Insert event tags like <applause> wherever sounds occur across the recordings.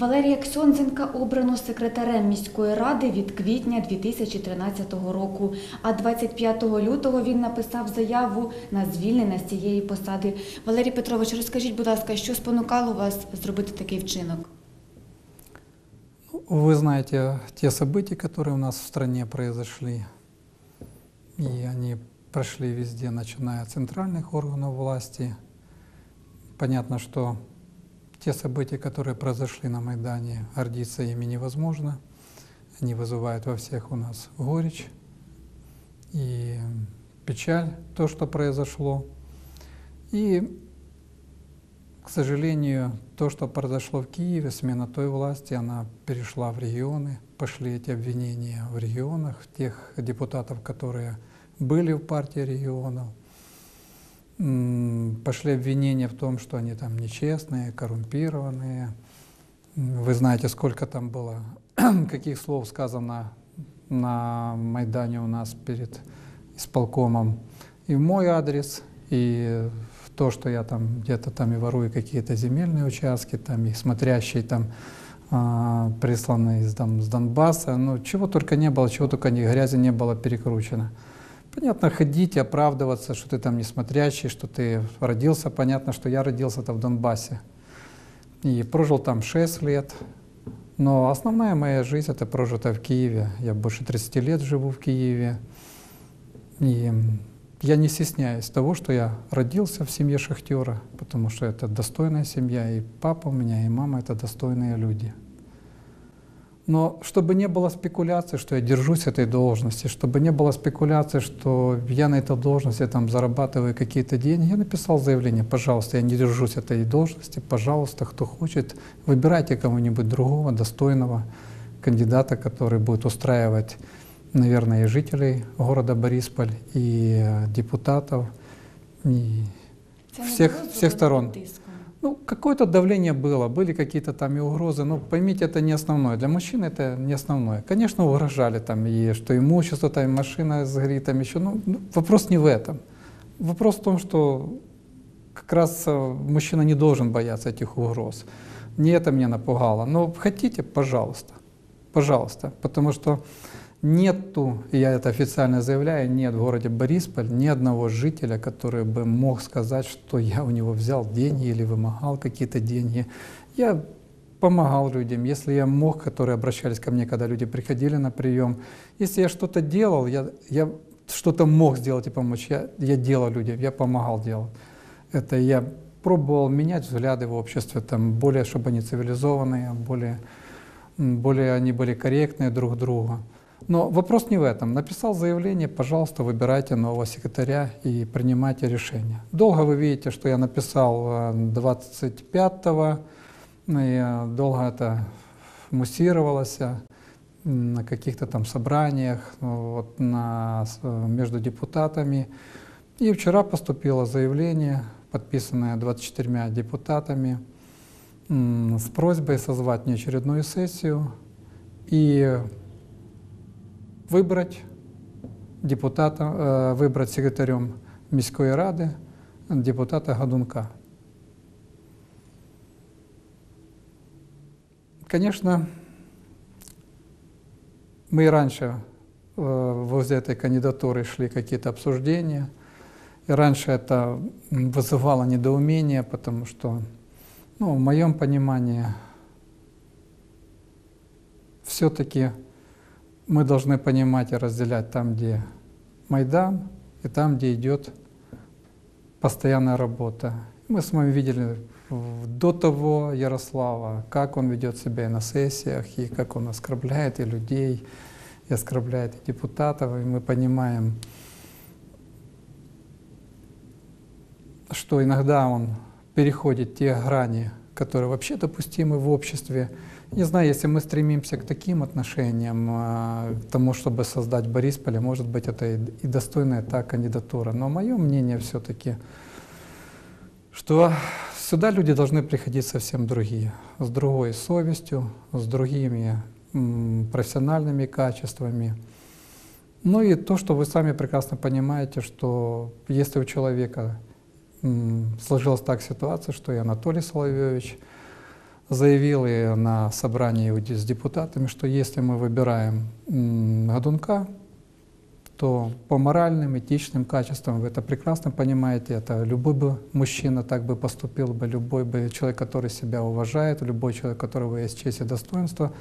Валерія Ксьонзенка обрано секретарем міської ради від квітня 2013 року. А 25 лютого він написав заяву на звільнення з цієї посади. Валерій Петрович, розкажіть, будь ласка, що спонукало вас зробити такий вчинок? Вы знаете те события, которые у нас в стране произошли, и они прошли везде, начиная от центральных органов власти. Понятно, что те события, которые произошли на Майдане, гордиться ими невозможно. Они вызывают во всех у нас горечь и печаль, то, что произошло. И к сожалению, то, что произошло в Киеве, смена той власти, она перешла в регионы, пошли эти обвинения в регионах, тех депутатов, которые были в партии регионов. Пошли обвинения в том, что они там нечестные, коррумпированные. Вы знаете, сколько там было, <clears throat> каких слов сказано на Майдане у нас перед исполкомом и в мой адрес, и в то, что я там где-то там и ворую какие-то земельные участки, там и смотрящие там присланные из, там, с Донбасса, ну чего только не было, чего только не, грязи не было перекручено. Понятно, ходить, оправдываться, что ты там не смотрящий, что ты родился. Понятно, что я родился-то в Донбассе. И прожил там 6 лет. Но основная моя жизнь это прожита в Киеве. Я больше 30 лет живу в Киеве. И я не стесняюсь того, что я родился в семье шахтера, потому что это достойная семья, и папа у меня, и мама это достойные люди. Но чтобы не было спекуляций, что я держусь этой должности, чтобы не было спекуляций, что я на этой должности там зарабатываю какие-то деньги, я написал заявление, пожалуйста, я не держусь этой должности, пожалуйста, кто хочет, выбирайте кого-нибудь другого, достойного кандидата, который будет устраивать, наверное, и жителей города Борисполь, и э, депутатов, и всіх зроблено сторон. тиском? Ну, какое-то давление было, были какие-то там и угрозы, но поймите, это не основное. Для мужчин это не основное. Конечно, угрожали там, и что имущество, там, и машина сгорит, там еще. Ну, вопрос не в этом. Вопрос в том, что как раз э, мужчина не должен бояться этих угроз. Не это меня напугало. Но хотите, пожалуйста, пожалуйста. Потому что нету, и я это официально заявляю, нет в городе Борисполь ни одного жителя, который бы мог сказать, что я у него взял деньги или вымогал какие-то деньги. Я помогал людям, если я мог, которые обращались ко мне, когда люди приходили на прием. Если я что-то делал, я, я что-то мог сделать и помочь, я, я делал людям, я помогал делать. Это я пробовал менять взгляды в обществе, там, более, чтобы они цивилизованные, более, более они были корректные друг к другу. Но вопрос не в этом. Написал заявление, пожалуйста, выбирайте нового секретаря и принимайте решение. Долго вы видите, что я написал э, 25-го, и э, долго это муссировалось э, на каких-то там собраниях, вот, на, э, между депутатами. И вчера поступило заявление, подписанное 24 депутатами, с просьбой созвать неочередную сессию и выбрать депутата, э, выбрать секретарем міської ради депутата Гадунка. Конечно, мы и раньше э, возле этой кандидатуры шли какие-то обсуждения. И раньше это вызывало недоумение, потому что, ну, в моем понимании, все-таки мы должны понимать и разделять там, где Майдан, и там, где идет постоянная работа. Мы с вами видели до того Ярослава, как он ведет себя и на сессиях, и как он оскорбляет и людей, и оскорбляет и депутатов, и мы понимаем, что иногда он переходит те грани, которые вообще допустимы в обществе. Не знаю, если мы стремимся к таким отношениям, а, к тому, чтобы создать Борисполе, может быть, это и достойная та кандидатура. Но мое мнение все-таки, что сюда люди должны приходить совсем другие, с другой совестью, с другими профессиональными качествами. Ну и то, что вы сами прекрасно понимаете, что если у человека сложилась так ситуация, что и Анатолий Соловьевич заявили на собрании с депутатами, что если мы выбираем Годунка, то по моральным, этичным качествам, вы это прекрасно понимаете, это любой бы мужчина так бы поступил бы, любой бы человек, который себя уважает, любой человек, которого есть честь и достоинство.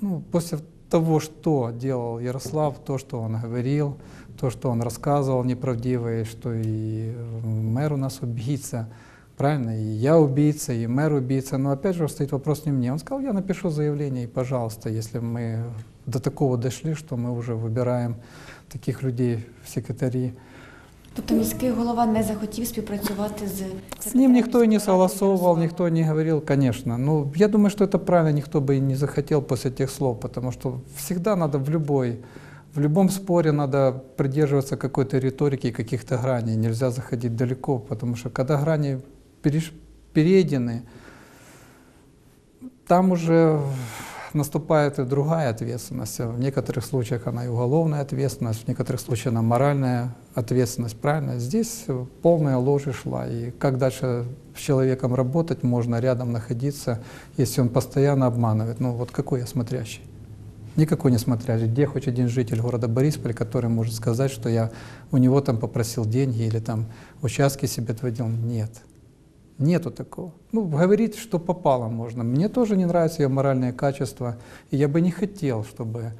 Ну, после того, что делал Ярослав, то, что он говорил, то, что он рассказывал неправдивое, что и э, мэр у нас убийца, правильно, и я убийца, и мэр убийца, но опять же стоит вопрос не мне. Он сказал, я напишу заявление, и пожалуйста, если мы до такого дошли, что мы уже выбираем таких людей в секретарі. Тобто міський голова не захотів співпрацювати з С ним никто и не секретарем міської ради согласовывал, Ярославом? никто не говорил, конечно. Ну, я думаю, что это правильно, никто бы и не захотел после этих слов, потому что всегда надо в любой, в любом споре надо придерживаться какой-то риторики и каких-то граней. Нельзя заходить далеко, потому что когда грани перейдены, там уже наступает и другая ответственность. В некоторых случаях она и уголовная ответственность, в некоторых случаях она моральная ответственность, правильно? Здесь полная ложь шла. И как дальше с человеком работать можно, рядом находиться, если он постоянно обманывает? Ну вот какой я смотрящий? Никакой не смотрящий. Где хоть один житель города Борисполь, который может сказать, что я у него там попросил деньги или там участки себе отводил? Нет. Нету такого. Ну, говорить, что попало можно. Мне тоже не нравится ее моральное качество, и я бы не хотел, чтобы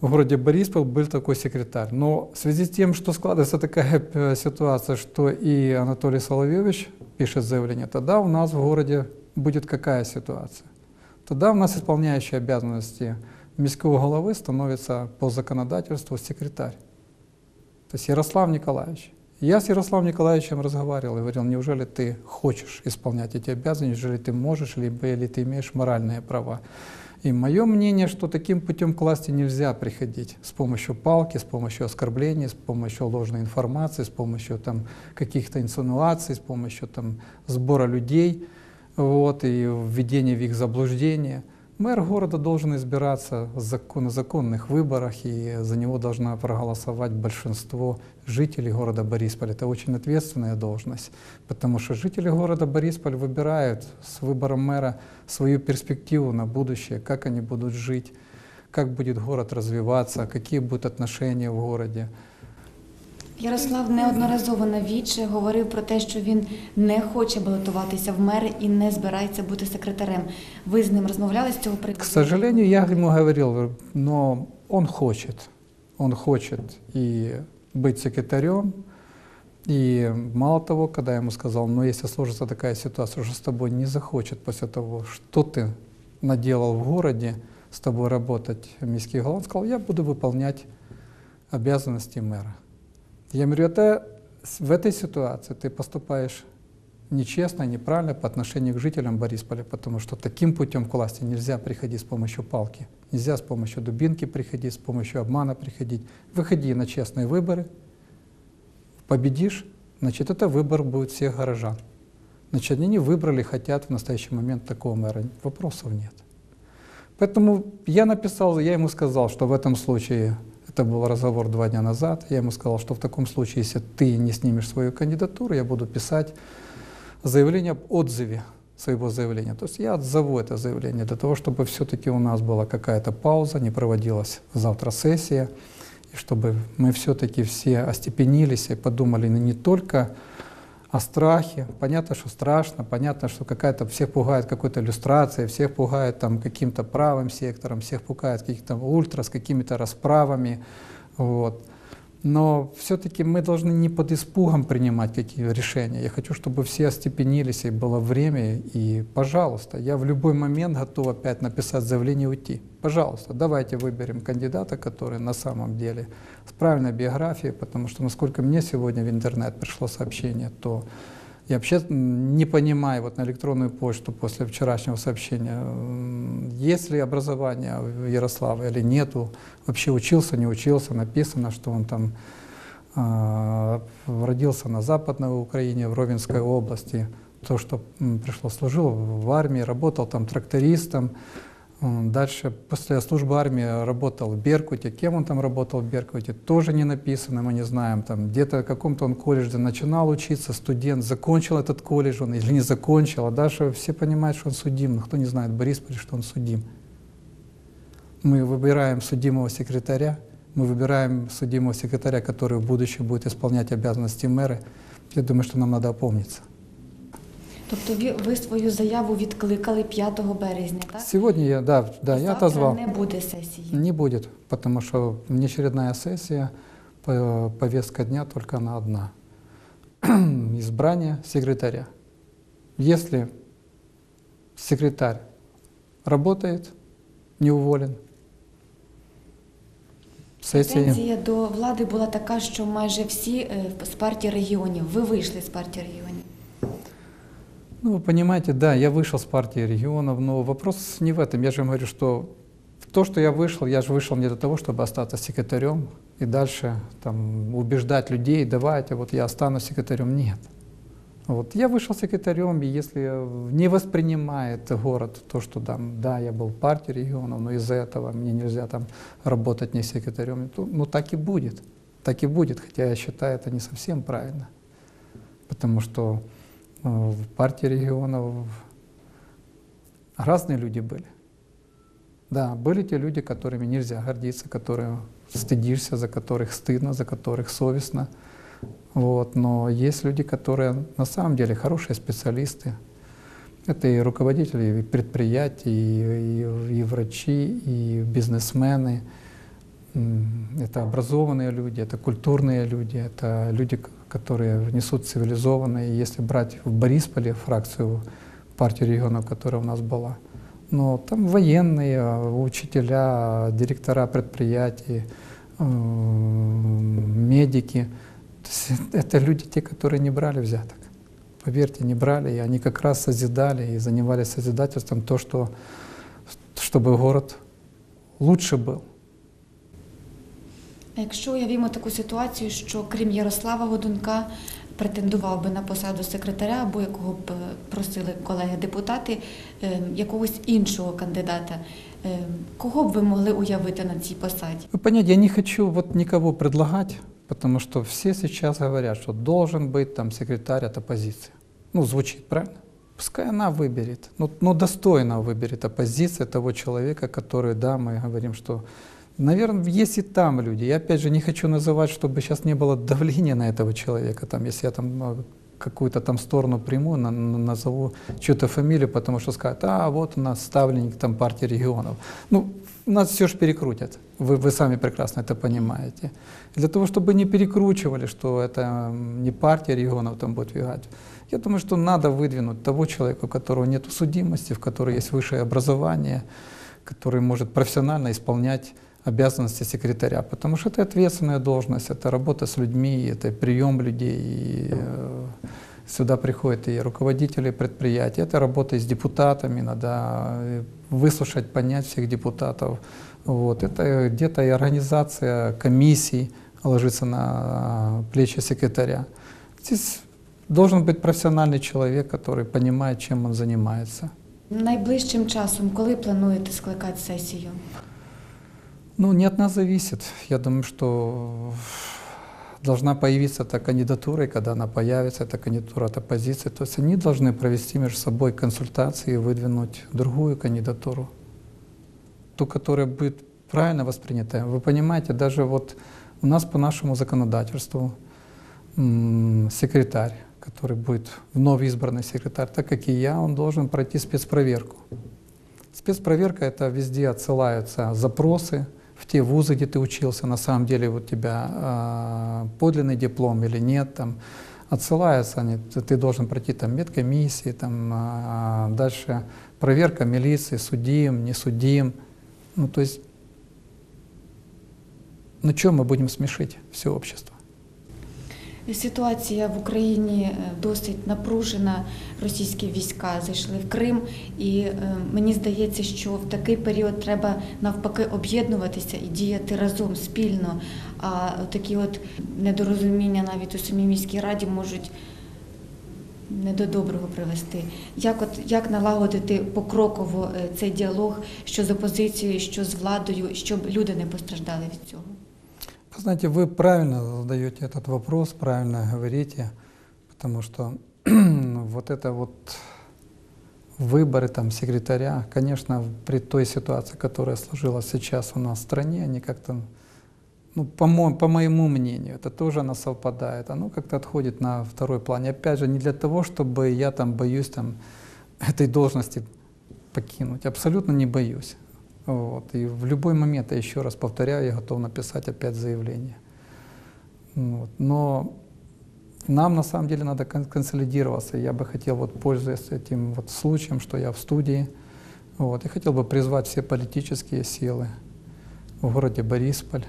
в городе Борисполь был такой секретарь. Но в связи с тем, что складывается такая э, ситуация, что и Анатолий Соловьевич пишет заявление, тогда у нас в городе будет какая ситуация? Тогда у нас исполняющий обязанности міського головы становится по законодательству секретарь. То есть Ярослав Николаевич. Я с Ярославом Николаевичем разговаривал и говорил, неужели ты хочешь исполнять эти обязанности, неужели ты можешь, либо или ты имеешь моральные права. И мое мнение, что таким путем к власти нельзя приходить с помощью палки, с помощью оскорблений, с помощью ложной информации, с помощью там, каких-то инсинуаций, с помощью там, сбора людей вот, и введения в их заблуждение. Мэр города должен избираться на законных выборах, и за него должна проголосовать большинство жителей города Борисполь. Это очень ответственная должность, потому что жители города Борисполь выбирают с выбором мэра свою перспективу на будущее, как они будут жить, как будет город развиваться, какие будут отношения в городе. Ярослав неодноразово на віче говорив про те, що він не хоче балотуватися в мери і не збирається бути секретарем. Ви з ним розмовляли з цього приводу? К сожалению, я ему говорил, но он хочет, он хочет и быть секретарем, и мало того, когда я ему сказал, но если сложится такая ситуация, что с тобой не захочет после того, что ты наделал в городе, с тобой работать міський голова, он сказал, я буду выполнять обязанности мэра. Я говорю, это в этой ситуации ты поступаешь нечестно, неправильно по отношению к жителям Борисполя, потому что таким путем к власти нельзя приходить с помощью палки, нельзя с помощью дубинки приходить, с помощью обмана приходить. Выходи на честные выборы, победишь, значит, это выбор будет всех горожан. Значит, они не выбрали, хотят в настоящий момент такого мэра. Вопросов нет. Поэтому я написал, я ему сказал, что в этом случае, это был разговор два дня назад, я ему сказал, что в таком случае, если ты не снимешь свою кандидатуру, я буду писать заявление об отзыве своего заявления. То есть я отзову это заявление для того, чтобы все-таки у нас была какая-то пауза, не проводилась завтра сессия, и чтобы мы все-таки все остепенились и подумали не только о страхе. Понятно, что страшно, понятно, что какая-то всех пугает какой-то иллюстрацией, всех пугает там каким-то правым сектором, всех пугает каких-то ультра с какими-то расправами. Вот. Но все-таки мы должны не под испугом принимать какие решения. Я хочу, чтобы все остепенились, и было время. И, пожалуйста, я в любой момент готов опять написать заявление и уйти. Пожалуйста, давайте выберем кандидата, который на самом деле с правильной биографией, потому что, насколько мне сегодня в интернет пришло сообщение, то я вообще не понимаю вот на электронную почту после вчерашнего сообщения, есть ли образование у Ярослава или нету, вообще учился, не учился, написано, что он там а, родился на Западной Украине, в Ровенской области, то, что пришло, служил в армии, работал там трактористом, Дальше, после службы армии, работал в Беркуте. Кем он там работал в Беркуте, тоже не написано, мы не знаем. Там где-то в каком-то он колледже начинал учиться, студент, закончил этот колледж он или не закончил. А дальше все понимают, что он судим. Но кто не знает в Борисполе, что он судим. Мы выбираем судимого секретаря, мы выбираем судимого секретаря, который в будущем будет исполнять обязанности мэра. Я думаю, что нам надо опомниться. Тобто ви, ви свою заяву відкликали 5 березня, так? Сегодня я, да, да, я Завтра отозвал. не буде сесії. Не будет, потому что внеочередная сессия, по- повестка дня только она одна. <clears throat> Избрание секретаря. Если секретарь работает, не уволен, сессия... Претензія до влади була така, що майже всі е, з партії регіонів, ви вийшли з партії регіонів. Ну, вы понимаете, да, я вышел с партии регионов, но вопрос не в этом. Я же говорю, что то, что я вышел, я же вышел не для того, чтобы остаться секретарем и дальше там, убеждать людей, давайте, вот я останусь секретарем. Нет. Вот. Я вышел секретарем, и если не воспринимает город то, что там, да, я был в партии регионов, но из-за этого мне нельзя там работать не секретарем, то, ну так и будет. Так и будет, хотя я считаю это не совсем правильно. Потому что в партии регионов разные люди были. Да, были те люди, которыми нельзя гордиться, которые стыдишься, за которых стыдно, за которых совестно. Вот. Но есть люди, которые на самом деле хорошие специалисты. Это и руководители и предприятий, и, и- и врачи, и бизнесмены. Это образованные люди, это культурные люди, это люди, которые несут цивилизованные. Если брать в Борисполе фракцию партии регионов, которая у нас была, но там военные, учителя, директора предприятий, м, медики. Это люди, те, которые не брали взяток. Поверьте, не брали, и они как раз созидали и занимались созидательством то, что, чтобы город лучше был. А якщо уявімо таку ситуацію, що крім Ярослава Годунка претендував би на посаду секретаря, або якого б е, просили колеги-депутати, е, якогось іншого кандидата, е, кого б ви могли уявити на цій посаді? Вы понимаете, я не хочу вот никого предлагать, потому что все сейчас говорят, что должен быть там секретарь от оппозиции. Ну, звучит правильно? Пускай она выберет, ну, ну достойно выберет оппозиция того человека, который, да, мы говорим, что, наверное, есть и там люди. Я опять же не хочу называть, чтобы сейчас не было давления на этого человека, там, если я там э, какую-то там сторону приму, на- на- назову чью-то фамилию, потому что скажут, а вот у нас ставленник там партии регионов. Ну, нас все же перекрутят. Вы, вы сами прекрасно это понимаете. Для того, чтобы не перекручивали, что это не партия регионов там будет двигать, я думаю, что надо выдвинуть того человека, у которого нет судимости, в которого есть высшее образование, который может профессионально исполнять обязанности секретаря, потому что это ответственная должность, это работа с людьми, это прием людей, и, э, сюда приходят и руководители предприятий, это работа с депутатами, надо э, выслушать, понять всех депутатов, вот. это где-то и организация комиссий ложится на плечи секретаря. Здесь должен быть профессиональный человек, который понимает, чем он занимается. Найближчим часом, коли плануєте скликати сесію? Ну, не от нас зависит. Я думаю, что должна появиться эта кандидатура, и когда она появится, эта кандидатура от оппозиции, то есть они должны провести между собой консультации и выдвинуть другую кандидатуру, ту, которая будет правильно воспринята. Вы понимаете, даже вот у нас по нашему законодательству секретарь, который будет вновь избранный секретарь, так как и я, он должен пройти спецпроверку. Спецпроверка это везде отсылаются запросы в те вузы, где ты учился, на самом деле у тебя а, подлинный диплом или нет, там отсылаются они, ты, должен пройти там медкомиссии, там а, дальше проверка милиции, судим, не судим, ну то есть, ну что мы будем смешить все общество? Ситуація в Україні е, досить напружена. Російські війська зайшли в Крим, і е, мені здається, що в такий період треба навпаки об'єднуватися і діяти разом спільно. А такі от недорозуміння навіть у самій міській раді можуть не до доброго привести. Як от як налагодити покроково е, цей діалог, що з опозицією, що з владою, щоб люди не постраждали від цього? Вы знаете, вы правильно задаете этот вопрос, правильно говорите, потому что <clears throat> вот это вот выборы там секретаря, конечно, при той ситуации, которая сложилась сейчас у нас в стране, они как-то, ну, по, мо- по моему мнению, это тоже оно совпадает, оно как-то отходит на второй план. И опять же, не для того, чтобы я там боюсь там этой должности покинуть, абсолютно не боюсь. Вот. И в любой момент, я еще раз повторяю, я готов написать опять заявление. Вот. Но нам на самом деле надо кон- консолидироваться. Я бы хотел, вот, пользуясь этим вот случаем, что я в студии, вот, я хотел бы призвать все политические силы в городе Борисполь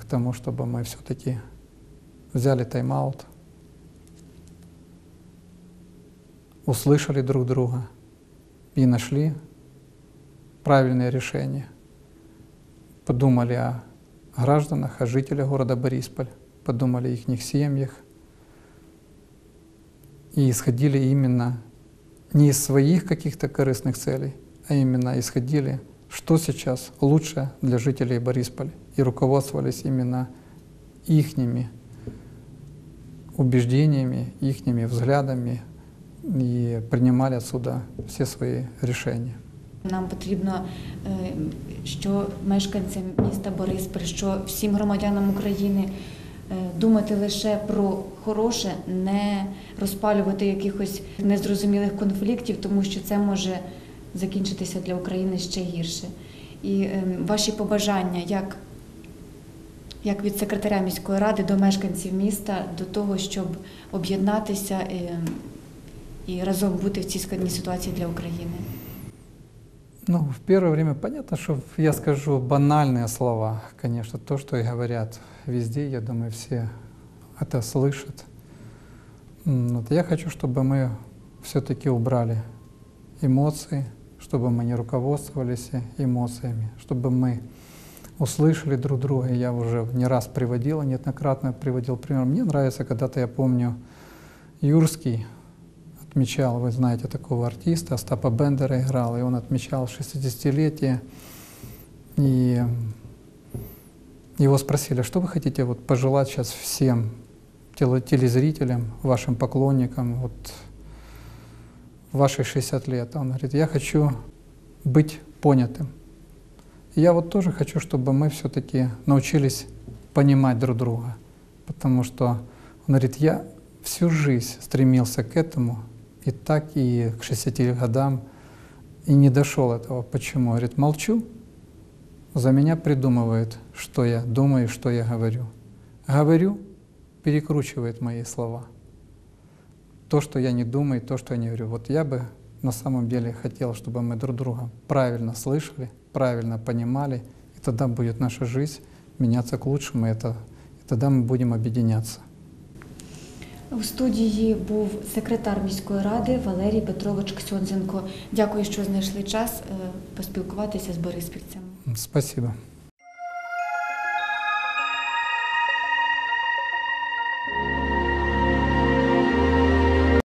к тому, чтобы мы все-таки взяли тайм-аут, услышали друг друга и нашли правильное решение. Подумали о гражданах, о жителях города Борисполь, подумали о их семьях и исходили именно не из своих каких-то корыстных целей, а именно исходили, что сейчас лучше для жителей Борисполя, и руководствовались именно ихними убеждениями, ихними взглядами и принимали отсюда все свои решения. Нам потрібно, е, що мешканцям міста Бориспіль, що всім громадянам України е, думати лише про хороше, не розпалювати якихось незрозумілих конфліктів, тому що це може закінчитися для України ще гірше. І е, ваші побажання, як, як від секретаря міської ради до мешканців міста, до того, щоб об'єднатися і разом бути в цій складній ситуації для України. Ну, в первое время понятно, что я скажу банальные слова, конечно, то, что и говорят везде, я думаю, все это слышат. Вот я хочу, чтобы мы все-таки убрали эмоции, чтобы мы не руководствовались эмоциями, чтобы мы услышали друг друга. Я уже не раз приводил, неоднократно приводил пример. Мне нравится, когда-то я помню, Юрский отмечал, вы знаете такого артиста, Остапа Бендера играл, и он отмечал 60-летие. И его спросили, что вы хотите вот пожелать сейчас всем теле- телезрителям, вашим поклонникам, вот ваши 60 лет? Он говорит, я хочу быть понятым. Я вот тоже хочу, чтобы мы все-таки научились понимать друг друга. Потому что он говорит, я всю жизнь стремился к этому, и так и к 60 годам, и не дошел этого. Почему? Говорит, молчу, за меня придумывают, что я думаю, что я говорю. Говорю, перекручивает мои слова. То, что я не думаю, то, что я не говорю. Вот я бы на самом деле хотел, чтобы мы друг друга правильно слышали, правильно понимали, и тогда будет наша жизнь меняться к лучшему, и, это, и тогда мы будем объединяться. У студії був секретар міської ради Валерій Петрович Ксьонзенко. Дякую, що знайшли час е, поспілкуватися з бориспільцями. Спасибо.